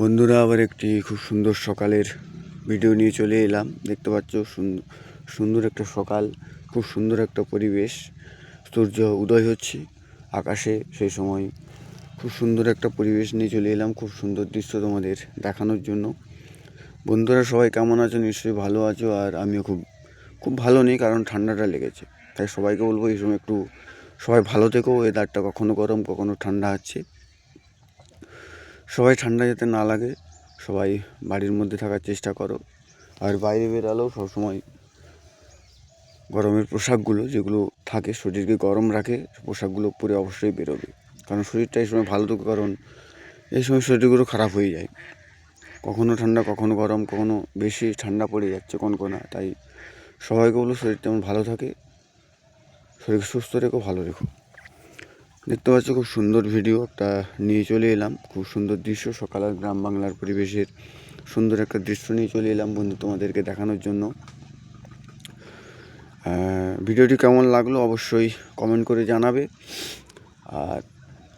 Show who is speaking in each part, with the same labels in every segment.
Speaker 1: বন্ধুরা, আবার একটি খুব সুন্দর সকালের ভিডিও নিয়ে চলে এলাম। দেখতে পাচ্ছ সুন্দর একটা সকাল, খুব সুন্দর একটা পরিবেশ। সূর্য উদয় হচ্ছে আকাশে সেই সময়। খুব সুন্দর একটা পরিবেশ নিয়ে চলে এলাম, খুব সুন্দর দৃশ্য তোমাদের দেখানোর জন্য। বন্ধুরা, সবাই কেমন আছো? নিশ্চয়ই ভালো আছো, আর আমিও খুব খুব ভালো নেই, কারণ ঠান্ডাটা লেগেছে। তাই সবাইকে বলব, এই সময় একটু সবাই ভালো থেকো ওয়েদারটা কখনো গরম, কখনো ঠান্ডা আছে। সবাই ঠান্ডা যাতে না লাগে, সবাই বাড়ির মধ্যে থাকার চেষ্টা করো। আর বাইরে বেরালেও সবসময় গরমের পোশাকগুলো যেগুলো থাকে, শরীরকে গরম রাখে, পোশাকগুলো পরে অবশ্যই বেরোবে। কারণ শরীরটা এই সময় ভালো থাকে কারণ এই সময় শরীরগুলো খারাপ হয়ে যায়। কখনো ঠান্ডা, কখনো গরম, কখনো বেশি ঠান্ডা পড়ে যাচ্ছে কনকনা। তাই সবাইকে বলো শরীর যেমন ভালো থাকে, শরীরকে সুস্থ রেখো, ভালো রেখো। দেখতে পাচ্ছ খুব সুন্দর ভিডিও একটা নিয়ে চলে এলাম। খুব সুন্দর দৃশ্য, সকালের গ্রাম বাংলার পরিবেশের সুন্দর একটা দৃশ্য নিয়ে চলে এলাম বন্ধু তোমাদেরকে দেখানোর জন্য। ভিডিওটি কেমন লাগল অবশ্যই কমেন্ট করে জানাবে। আর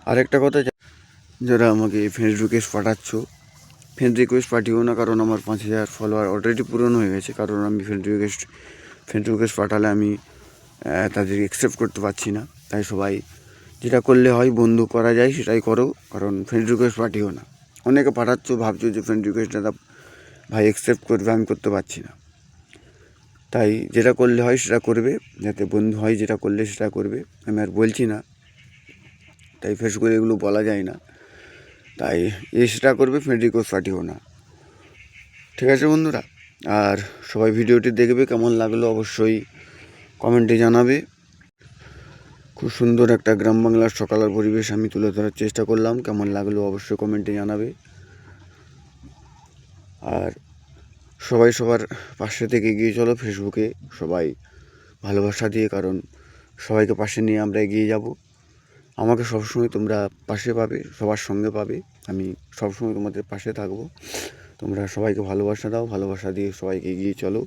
Speaker 1: আরেকটা কথা যারা আমাকে ফ্রেন্ড রিকোয়েস্ট পাঠাচ্ছ ফ্রেন্ড রিকোয়েস্ট পাঠিও না কারণ আমার পাঁচ হাজার ফলোয়ার অলরেডি পূরণ হয়ে গেছে। কারণ আমি ফ্রেন্ড রিকোয়েস্ট ফ্রেন্ড রিকোয়েস্ট পাঠালে আমি তাদের অ্যাকসেপ্ট করতে পারছি না। তাই সবাই যেটা করলে হয় বন্ধু করা যায়, সেটাই করো। কারণ ফ্রেন্ড রিকোয়েস্ট পাঠিও না। অনেকে পাঠাচ্ছ, ভাবছ যে ফ্রেন্ড রিকোয়েস্ট দাদা ভাই অ্যাকসেপ্ট করবে, আমি করতে পারছি না। তাই যেটা করলে হয় সেটা করবে, যাতে বন্ধু হয় যেটা করলে সেটা করবে। আমি আর বলছি না। তাই ফেস করে এগুলো বলা যায় না। তাই এ সেটা করবে ফ্রেন্ড রিকোয়েস্ট পাঠিও না। ঠিক আছে বন্ধুরা? আর সবাই ভিডিওটি দেখবে, কেমন লাগল অবশ্যই কমেন্টে জানাবে। খুব সুন্দর একটা গ্রাম বাংলার সকালের পরিবেশ আমি তুলে ধরার চেষ্টা করলাম। কেমন লাগল অবশ্যই কমেন্টে জানাবে। আর সবাই সবার পাশে থেকে এগিয়ে চলো ফেসবুকে সবাই ভালোবাসা দিয়ে, কারণ সবাইকে পাশে নিয়ে আমরা এগিয়ে যাব। আমাকে সবসময় তোমরা পাশে পাবে, সবার সঙ্গে পাবে। আমি সবসময় তোমাদের পাশে থাকব। তোমরা সবাইকে ভালোবাসা দাও, ভালোবাসা দিয়ে সবাইকে এগিয়ে চলো।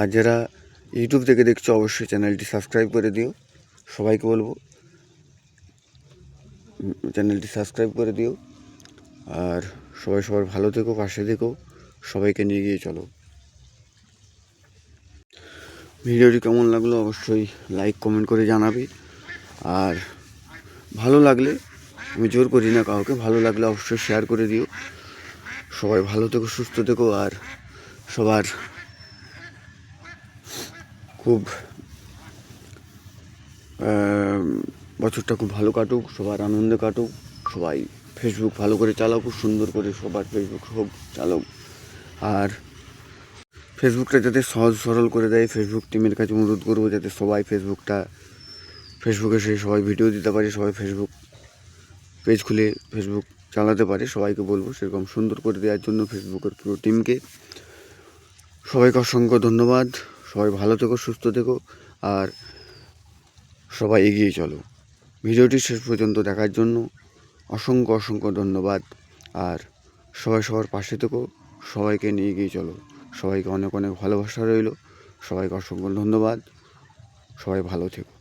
Speaker 1: আর যারা ইউটিউব থেকে দেখছ অবশ্যই চ্যানেলটি সাবস্ক্রাইব করে দিও। সবাইকে বলব চ্যানেলটি সাবস্ক্রাইব করে দিও। আর সবাই সবার ভালো থেকো, পাশে থেকো, সবাইকে নিয়ে গিয়ে চলো। ভিডিওটি কেমন লাগল অবশ্যই লাইক, কমেন্ট করে জানাবে। আর ভালো লাগলে, আমি জোর করি না কাউকে, ভালো লাগলে অবশ্যই শেয়ার করে দিও। সবাই ভালো থেকো, সুস্থ থেকো, আর সবার খুব বছরটা খুব ভালো কাটুক, সবার আনন্দে কাটুক, সবাই ফেসবুক ভালো করে চালাও খুব সুন্দর করে সবার ফেসবুক হোক চালাও আর ফেসবুকটা যাতে সহজ সরল করে দেয় ফেসবুক টিমের কাছে অনুরোধ করব যাতে সবাই ফেসবুকটা ফেসবুকে সে সবাই ভিডিও দিতে পারে, সবাই ফেসবুক পেজ খুলে ফেসবুক চালাতে পারে, সবাইকে বলব সেরকম সুন্দর করে দেওয়ার জন্য ফেসবুকের পুরো টিমকে সবাইকে অসংখ্য ধন্যবাদ। সবাই ভালো থেকো, সুস্থ থেকো আর সবাই এগিয়ে চলো। ভিডিওটি শেষ পর্যন্ত দেখার জন্য অসংখ্য অসংখ্য ধন্যবাদ আর সবাই সবার পাশে থেকো, সবাইকে নিয়ে এগিয়ে চলো। সবাইকে অনেক অনেক ভালোবাসা রইল, সবাইকে অসংখ্য ধন্যবাদ, সবাই ভালো থেকো।